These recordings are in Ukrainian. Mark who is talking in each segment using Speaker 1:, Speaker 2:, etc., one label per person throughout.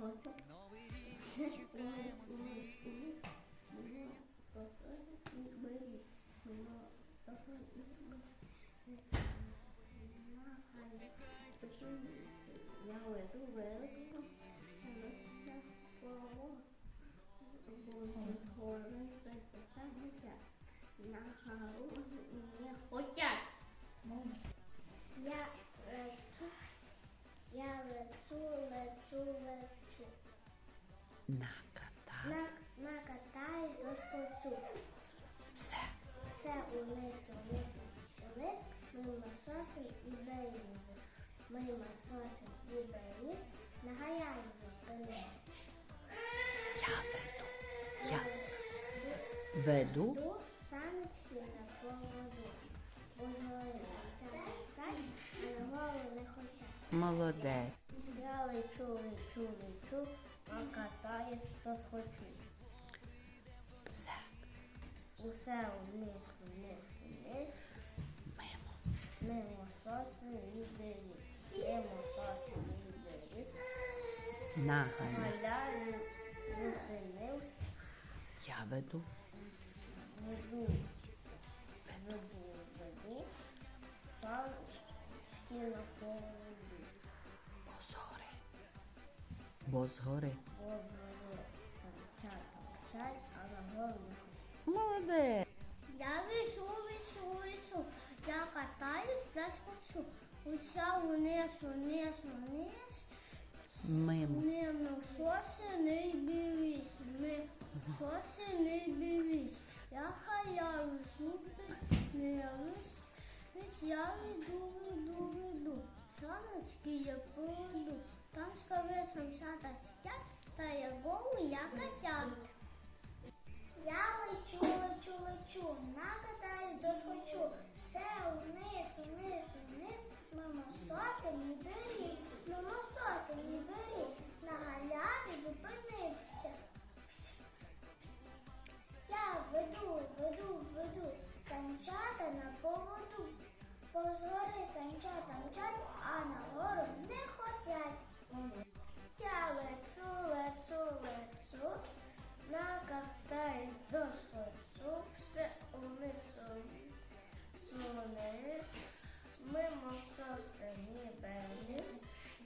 Speaker 1: хочу. Я веду, веду. Не хотят. Я лечу, я лечу, лечу, лечу.
Speaker 2: Наката.
Speaker 1: На, накатаю доскочу.
Speaker 2: Все.
Speaker 1: Все униз, униз, униз, мимо сосен і беріз. Мимо сосен і беріз, нагаяю зупинись.
Speaker 2: Я веду. Я веду.
Speaker 1: Ду саночки на поводу. А на голову не хочуть.
Speaker 2: Молодець.
Speaker 1: Лечу, лечу, лечу, а катаюсь, то хочу.
Speaker 2: Все.
Speaker 1: Усе вниз, вниз, вниз,
Speaker 2: Мимо.
Speaker 1: мимо сосен і беріз. Мимо сосен і беріз.
Speaker 2: Нагаля.
Speaker 1: Галяю, зупинився,
Speaker 2: Я веду,
Speaker 1: веду,
Speaker 2: Бо згори.
Speaker 1: Возле торчать, торчать, а на не хочуть.
Speaker 2: Молодець.
Speaker 1: Я вишу, вишу, вишу. Я катаюсь, десь хочу. Уся вниз, вниз, вниз.
Speaker 2: Мимо.
Speaker 1: Мимо соси не берись. Ми соси не берись. Я халяю, зупинилась. Ось я веду, веду, веду. Саночки я поведу. Там скоро самчата сидять, та я голову я котят. Я лечу, лечу, лечу, накатаюсь досхочу. Все вниз, вниз, вниз, мимо сосен і беріз, мимо сосен і беріз, на галяві зупинився. Я веду, веду, веду, санчата на поводу. Позори санчата мчать, а на гору не хотять. Я лечу, лечу, лечу, накатаюсь досхочу, все униз, униз, мимо сосені беріз,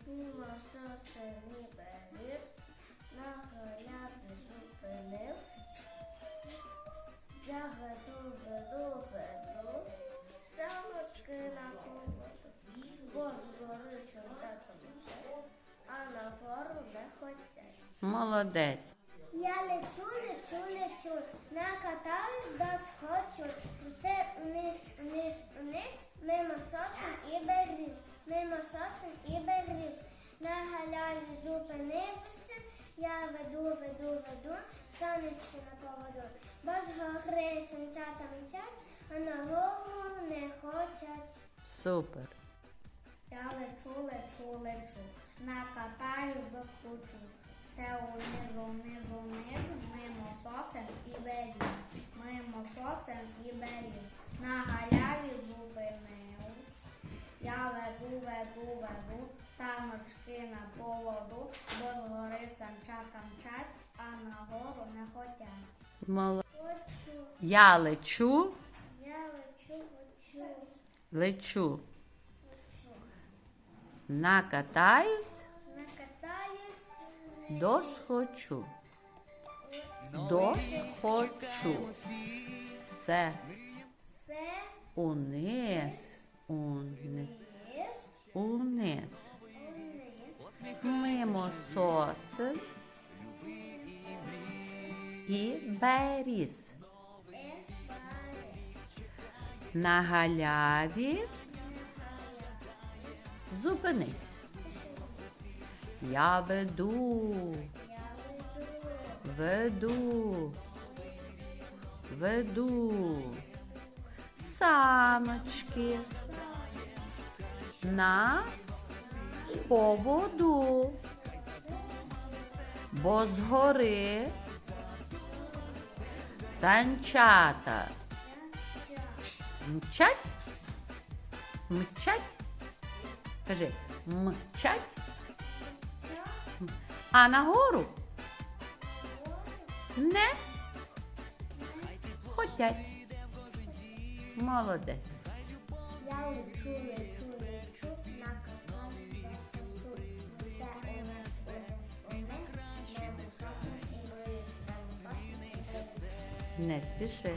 Speaker 1: мимо сосені беріз, на галяві зупинився. Я веду, веду, веду, самочки на
Speaker 2: Молодець.
Speaker 1: Я лечу, лечу, лечу, накатаюсь до схочу, все вниз, вниз, вниз, мимо сосен і беріз, мимо сосен і беріз. На галяві зупинився, я веду, веду, веду, сонечки на поводу. Бо з гори сонцята мчать, а на голову не хочуть.
Speaker 2: Супер.
Speaker 1: Я лечу, лечу, лечу, накатаю до скучу. Все унизу, унизу, унизу, мимо сосен і беріз, мимо сосен і беріз. На галяві зупинився. Я веду, веду, веду, самочки на поводу, бо з гори мчать, а на гору не хотять. Хочу,
Speaker 2: Я лечу,
Speaker 1: я лечу, лечу,
Speaker 2: лечу. Накатаюсь,
Speaker 1: Накатаюсь.
Speaker 2: Досхочу. Дохочу. Все униз, униз, униз. Мимо сосен і беріз. На галяві зупинись. Я веду, веду, веду. Самочки. На поводу, бо згори. Санчата. Мчать, мчать, кажи, мчать, А нагору не хотять. Молодець.
Speaker 1: Я лечу, лечу, лечу, на крилах лечу, все у нас одне, небо сосне і бризне, сосне і бризне.
Speaker 2: Не спіши.